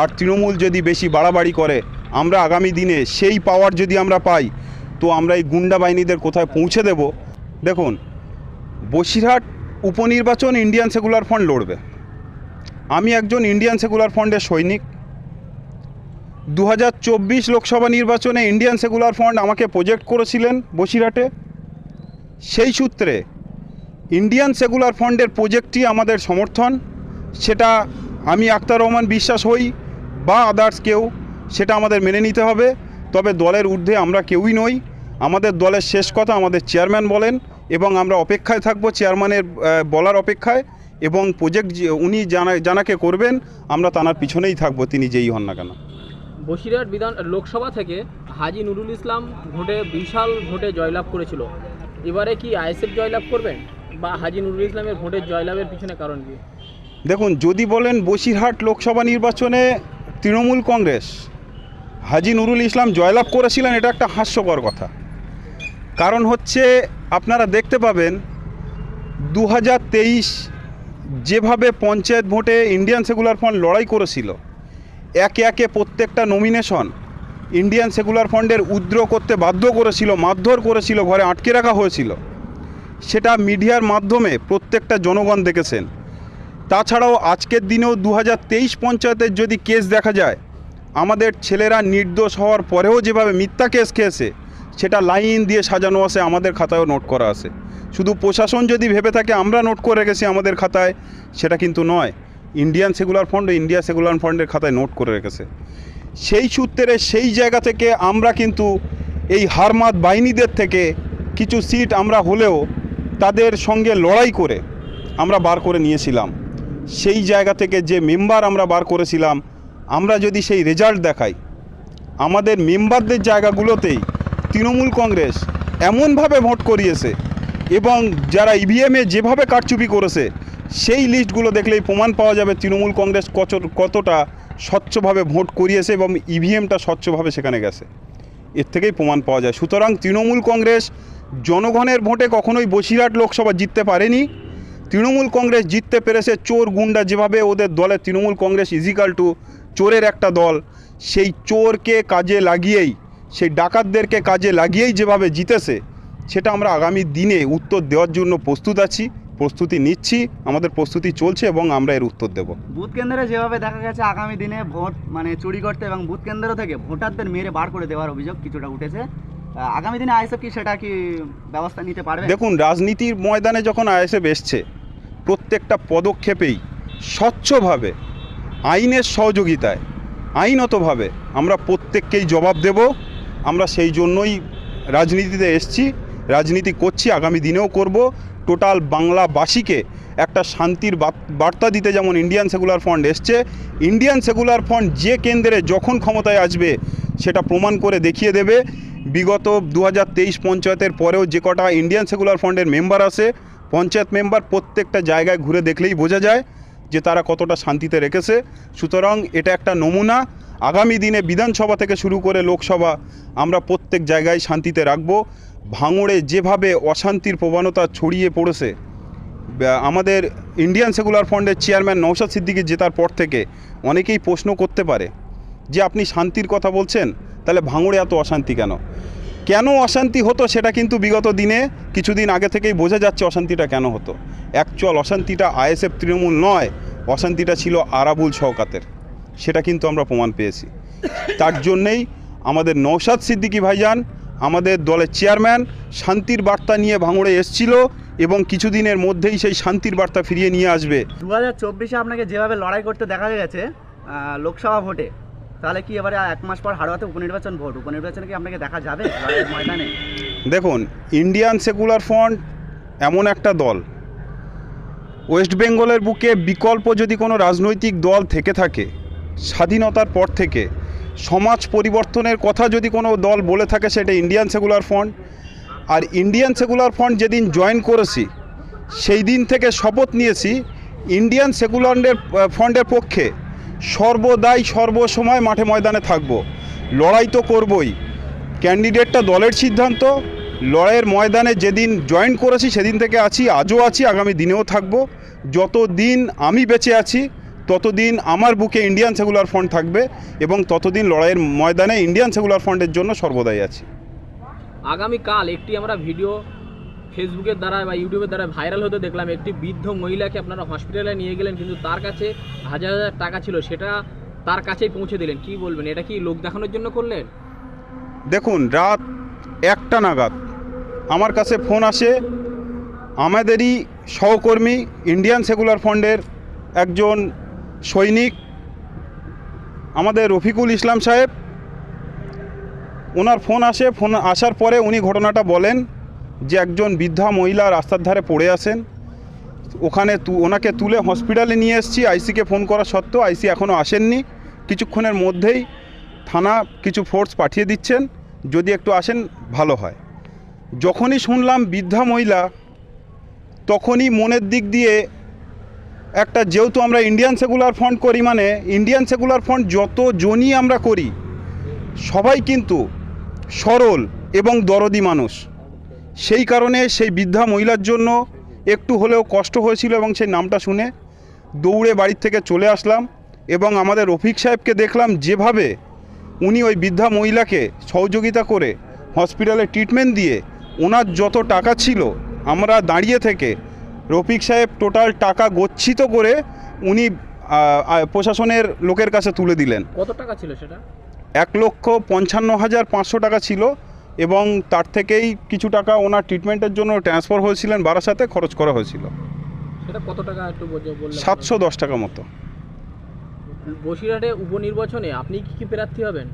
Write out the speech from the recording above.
আর তৃণমূল যদি বেশি বাড়াবাড়ি করে, আমরা আগামী দিনে সেই পাওয়ার যদি আমরা পাই, তো আমরা এই গুন্ডা বাহিনীদের কোথায় পৌঁছে দেব? দেখুন, বসিরহাট উপনির্বাচন ইন্ডিয়ান সেকুলার ফ্রন্ট লড়বে। আমি একজন ইন্ডিয়ান সেকুলার ফ্রন্টের সৈনিক। দু হাজার চব্বিশ লোকসভা নির্বাচনে ইন্ডিয়ান সেকুলার ফ্রন্ট আমাকে প্রজেক্ট করেছিলেন বসিরহাটে। সেই সূত্রে ইন্ডিয়ান সেকুলার ফ্রন্টের প্রজেক্টই আমাদের সমর্থন। সেটা আমি আক্তার রহমান বিশ্বাস হই। বা আদার্স কেউ সেটা আমাদের মেনে নিতে হবে। তবে দলের ঊর্ধ্বে আমরা কেউই নই। আমাদের দলের শেষ কথা আমাদের চেয়ারম্যান বলেন এবং আমরা অপেক্ষায় থাকব চেয়ারম্যানের বলার অপেক্ষায় এবং প্রজেক্ট উনি জানা জানাকে করবেন আমরা তানার পিছনেই থাকব তিনি যেই হন না কেন। বসিরহাট বিধান লোকসভা থেকে হাজি নুরুল ইসলাম ভোটে বিশাল ভোটে জয়লাভ করেছিল। এবারে কি আইএসএফ জয়লাভ করবেন বা হাজি নুরুল ইসলামের ভোটের জয়লাভের পিছনে কারণ কি? দেখুন যদি বলেন বসিরহাট লোকসভা নির্বাচনে তৃণমূল কংগ্রেস হাজি নুরুল ইসলাম জয়লাভ করেছিলেন, এটা একটা হাস্যকর কথা। কারণ হচ্ছে আপনারা দেখতে পাবেন দু হাজার তেইশ যেভাবে পঞ্চায়েত ভোটে ইন্ডিয়ান সেকুলার ফ্রন্ট লড়াই করেছিল, একে একে প্রত্যেকটা নমিনেশন ইন্ডিয়ান সেকুলার ফ্রন্টের উদ্র করতে বাধ্য করেছিল, মারধর করেছিল, ঘরে আটকে রাখা হয়েছিল। সেটা মিডিয়ার মাধ্যমে প্রত্যেকটা জনগণ দেখেছেন। তাছাড়াও আজকের দিনেও দু হাজার তেইশ পঞ্চায়েতের যদি কেস দেখা যায়, আমাদের ছেলেরা নির্দোষ হওয়ার পরেও যেভাবে মিথ্যা কেস খেয়েছে, সেটা লাইন দিয়ে সাজানো আছে, আমাদের খাতায়ও নোট করা আছে। শুধু প্রশাসন যদি ভেবে থাকে, আমরা নোট করে রেখেছি আমাদের খাতায়, সেটা কিন্তু নয়। Indian secular fund, India secular ফান্ডের খাতায় নোট করে রেখেছে। সেই সূত্রে সেই জায়গা থেকে আমরা কিন্তু এই হারমাত বাহিনীদের থেকে কিছু সিট আমরা হলেও তাদের সঙ্গে লড়াই করে আমরা বার করে নিয়েছিলাম। সেই জায়গা থেকে যে মেম্বার আমরা বার করেছিলাম, আমরা যদি সেই রেজাল্ট দেখাই, আমাদের মেম্বারদের জায়গাগুলোতেই তৃণমূল কংগ্রেস এমনভাবে ভোট করিয়েছে এবং যারা ইভিএমে যেভাবে কারচুপি করেছে, সেই লিস্টগুলো দেখলেই প্রমাণ পাওয়া যাবে তৃণমূল কংগ্রেস কত কতটা স্বচ্ছভাবে ভোট করিয়েছে এবং ইভিএমটা স্বচ্ছভাবে সেখানে গেছে। এর থেকেই প্রমাণ পাওয়া যায়। সুতরাং তৃণমূল কংগ্রেস জনগণের ভোটে কখনোই বসিরহাট লোকসভা জিততে পারেনি। তৃণমূল কংগ্রেস জিততে পেরেছে চোর গুন্ডা যেভাবে ওদের দলের তৃণমূল কংগ্রেস ইজিক্যাল টু চোরের একটা দল, সেই চোরকে কাজে লাগিয়েই, সেই ডাকাতদেরকে কাজে লাগিয়েই যেভাবে জিতেছে, সেটা আমরা আগামী দিনে উত্তর দেওয়ার জন্য প্রস্তুত আছি, প্রস্তুতি নিচ্ছি, আমাদের প্রস্তুতি চলছে এবং আমরা এর উত্তর দেব। বুথ কেন্দ্রে যেভাবে দেখা গেছে আগামী দিনে ভোট মানে চুরি করতে এবং বুথ কেন্দ্র থেকে ভোটারদের মেরে বার করে দেওয়ার অভিযোগ কিছুটা উঠেছে। আগামী দিনে আইএসএফ কি সেটা কি ব্যবস্থা নিতে পারবে? দেখুন, রাজনীতির ময়দানে যখন আইএসএফ এসছে, প্রত্যেকটা পদক্ষেপেই স্বচ্ছভাবে, আইনের সহযোগিতায়, আইনতভাবে আমরা প্রত্যেককেই জবাব দেব। আমরা সেই জন্যই রাজনীতিতে এসছি, রাজনীতি করছি, আগামী দিনেও করব। টোটাল বাংলাবাসীকে একটা শান্তির বার্তা দিতে যেমন ইন্ডিয়ান সেকুলার ফ্রন্ট এসছে, ইন্ডিয়ান সেকুলার ফ্রন্ট যে কেন্দ্রে যখন ক্ষমতায় আসবে, সেটা প্রমাণ করে দেখিয়ে দেবে। বিগত দু হাজার তেইশ পঞ্চায়েতের পরেও যে কটা ইন্ডিয়ান সেকুলার ফ্রন্টের মেম্বার আছে, পঞ্চায়েত মেম্বার প্রত্যেকটা জায়গায় ঘুরে দেখলেই বোঝা যায় যে তারা কতটা শান্তিতে রেখেছে। সুতরাং এটা একটা নমুনা। আগামী দিনে বিধানসভা থেকে শুরু করে লোকসভা আমরা প্রত্যেক জায়গায় শান্তিতে রাখব। ভাঙড়ে যেভাবে অশান্তির প্রবণতা ছড়িয়ে পড়েছে আমাদের ইন্ডিয়ান সেকুলার ফান্ডের চেয়ারম্যান নৌশাদ সিদ্দিকি জেতার পর থেকে অনেকেই প্রশ্ন করতে পারে যে, আপনি শান্তির কথা বলছেন? তাহলে ভাঙড়ে এত অশান্তি কেন? কেন অশান্তি হতো সেটা কিন্তু বিগত দিনে কিছুদিন আগে থেকেই বোঝা যাচ্ছে অশান্তিটা কেন হতো। অ্যাকচুয়াল অশান্তিটা আইএসএফ তৃণমূল নয়, অশান্তিটা ছিল আরাবুল শওকাতের। সেটা কিন্তু আমরা প্রমাণ পেয়েছি। তার জন্যেই আমাদের নৌশাদ সিদ্দিকী ভাইজান, আমাদের দলের চেয়ারম্যান শান্তির বার্তা নিয়ে ভাঙড়ে এসছিল এবং কিছুদিনের মধ্যেই সেই শান্তির বার্তা ফিরিয়ে নিয়ে আসবে। দু হাজার আপনাকে যেভাবে লড়াই করতে দেখা গেছে লোকসভা ভোটে তাহলে কি এবারে এক মাস পর হাড়োয়াতে উপনির্বাচন ভোট? উপনির্বাচনে কি আপনাকে দেখা যাবে ময়দানে? দেখুন ইন্ডিয়ান সেকুলার ফ্রন্ট এমন একটা দল। ওয়েস্ট বেঙ্গলের বুকে বিকল্প যদি কোনো রাজনৈতিক দল থেকে থাকে, স্বাধীনতার পর থেকে, সমাজ পরিবর্তনের কথা যদি কোনো দল বলে থাকে, সেটা ইন্ডিয়ান সেকুলার ফ্রন্ট আর ইন্ডিয়ান সেকুলার ফ্রন্ট যেদিন জয়েন করেছি সেই দিন থেকে শপথ নিয়েছি ইন্ডিয়ান সেকুলারের ফ্রন্টের পক্ষে সর্বদাই সর্বসময় মাঠে ময়দানে থাকব। লড়াই তো করবই। ক্যান্ডিডেটটা দলের সিদ্ধান্ত। লড়াইয়ের ময়দানে যেদিন জয়েন করেছি, সেদিন থেকে আছি, আজও আছি, আগামী দিনেও থাকব। যত দিন আমি বেঁচে আছি, ততদিন আমার বুকে ইন্ডিয়ান সেকুলার ফ্রন্ট থাকবে এবং ততদিন লড়াইয়ের ময়দানে ইন্ডিয়ান সেকুলার ফ্রন্টের জন্য সর্বদাই আছি। আগামীকাল একটি আমরা ভিডিও ফেসবুকের দ্বারা বা ইউটিউবের দ্বারা ভাইরাল হতে দেখলাম একটি বৃদ্ধ মহিলাকে আপনারা হসপিটালে নিয়ে গেলেন, কিন্তু তার কাছে হাজার হাজার টাকা ছিল, সেটা তার কাছেই পৌঁছে দিলেন। কি বলবেন? এটা কি লোক দেখানোর জন্য করলেন? দেখুন, রাত একটা নাগাদ আমার কাছে ফোন আসে। আমাদেরই সহকর্মী ইন্ডিয়ান সেকুলার ফ্রন্টের একজন সৈনিক, আমাদের রফিকুল ইসলাম সাহেব। ওনার ফোন আসে, ফোন আসার পরে উনি ঘটনাটা বলেন। যে একজন বৃদ্ধা মহিলা রাস্তার ধারে পড়ে আসেন ওখানে ওনাকে তুলে হসপিটালে নিয়ে এসেছি, আইসিকে ফোন করা সত্ত্বেও আইসি এখনও আসেননি। কিছুক্ষণের মধ্যেই থানা কিছু ফোর্স পাঠিয়ে দিচ্ছেন, যদি একটু আসেন ভালো হয়। যখনই শুনলাম বৃদ্ধা মহিলা, তখনই মনের দিক দিয়ে একটা যেহেতু আমরা ইন্ডিয়ান সেকুলার ফ্রন্ট করি মানে ইন্ডিয়ান সেকুলার ফ্রন্ট যত জনই আমরা করি, সবাই কিন্তু সরল এবং দরদি মানুষ। সেই কারণে সেই বৃদ্ধা মহিলার জন্য একটু হলেও কষ্ট হয়েছিল এবং সেই নামটা শুনে দৌড়ে বাড়ির থেকে চলে আসলাম এবং আমাদের রফিক সাহেবকে দেখলাম যেভাবে উনি ওই বৃদ্ধা মহিলাকে সহযোগিতা করে হসপিটালে ট্রিটমেন্ট দিয়ে ওনার যত টাকা ছিল আমরা দাঁড়িয়ে থেকে রফিক সাহেব টোটাল টাকা গচ্ছিত করে উনি প্রশাসনের লোকের কাছে তুলে দিলেন। কত টাকা ছিল সেটা? এক লক্ষ পঞ্চান্ন হাজার পাঁচশো টাকা ছিল। এবং তার থেকেই কিছু টাকা ওনার ট্রিটমেন্টের জন্য ট্রান্সফার হয়েছিলেন বারাসাতে খরচ করা হয়েছিল। সেটা কত টাকা একটু সাতশো দশ টাকা মতো। বসিরহাটে উপনির্বাচনে আপনি কি কি প্রার্থী হবেন?